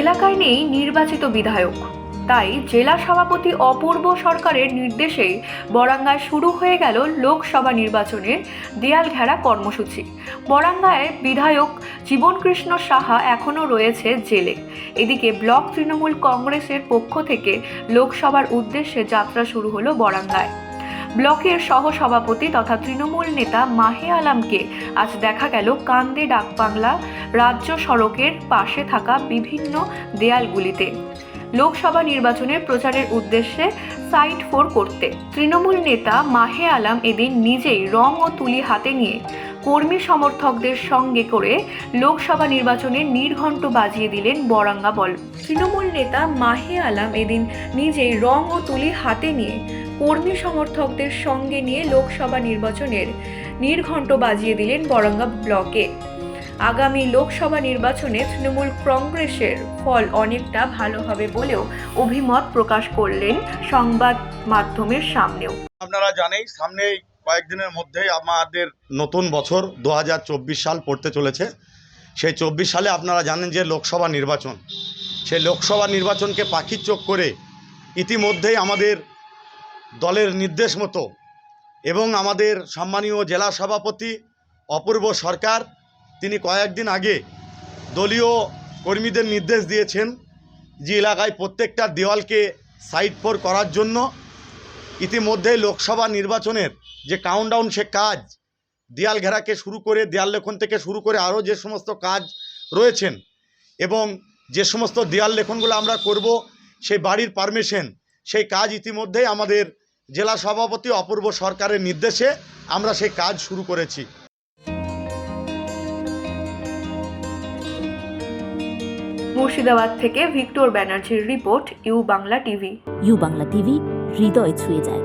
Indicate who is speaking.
Speaker 1: এলাকায় নেই নির্বাচিত বিধায়ক। তাই জেলা সভাপতি অপূর্ব সরকারের নির্দেশে বরাঙ্গায় শুরু হয়ে গেল লোকসভা নির্বাচনের দেয়াল ঘেরা কর্মসূচি। বরাঙ্গায় বিধায়ক জীবনকৃষ্ণ সাহা এখনও রয়েছে জেলে। এদিকে ব্লক তৃণমূল কংগ্রেসের পক্ষ থেকে লোকসভার উদ্দেশ্যে যাত্রা শুরু হলো বরাঙ্গায়। ব্লকের সহসভাপতি তথা তৃণমূল নেতা মাহে আলামকে আজ দেখা গেল কান্দে ডাকবাংলা রাজ্য সড়কের পাশে থাকা বিভিন্ন দেয়ালগুলিতে। লোকসভা নির্বাচনের প্রচারের উদ্দেশ্যে সাইট ফোর করতে। তৃণমূল নেতা মাহে আলাম এদিন নিজেই রং ও তুলি হাতে নিয়ে কর্মী সমর্থকদের সঙ্গে করে লোকসভা নির্বাচনের নির্ঘণ্ট বাজিয়ে দিলেন বরাঙ্গা বল। তৃণমূল নেতা মাহে আলাম এদিন নিজেই রং ও তুলি হাতে নিয়ে কর্মী সমর্থকদের সঙ্গে নিয়ে লোকসভা নির্বাচনের নির্ঘণ্ট বাজিয়ে দিলেন বরঙ্গা ব্লকে। আগামী লোকসভা নির্বাচনে তৃণমূল কংগ্রেসের ফল অনেকটা ভালো হবে বলেও অভিমত প্রকাশ করলেন সংবাদ মাধ্যমের সামনেও।
Speaker 2: আপনারা জানেন সামনে কয়েকদিনের মধ্যেই আমাদের নতুন বছর দু হাজার চব্বিশ সাল পড়তে চলেছে। সেই চব্বিশ সালে আপনারা জানেন যে লোকসভা নির্বাচন। সেই লোকসভা নির্বাচনকে পাখির চোখ করে ইতিমধ্যেই আমাদের দলের নির্দেশ মতো এবং আমাদের সম্মানীয় জেলা সভাপতি, অপূর্ব সরকার, তিনি কয়েকদিন আগে দলীয় কর্মীদের নির্দেশ দিয়েছেন যে এলাকায় প্রত্যেকটা দেওয়ালকে সাইড ফোর করার জন্য। ইতিমধ্যেই লোকসভা নির্বাচনের যে কাউন্টডাউন সে কাজ, দেয়াল ঘেরাকে শুরু করে দেয়াল লেখন থেকে শুরু করে আরও যে সমস্ত কাজ রয়েছেন এবং যে সমস্ত দেয়াল লেখনগুলো আমরা করব, সেই বাড়ির পারমিশন সেই কাজ ইতিমধ্যেই আমাদের জেলা সভাপতি অপূর্ব সরকারের নির্দেশে আমরা সেই কাজ শুরু করেছি।
Speaker 1: মুর্শিদাবাদ থেকে ভিক্টর ব্যানার্জির report U Bangla TV.
Speaker 3: U Bangla TV হৃদয় ছুঁয়ে যায়।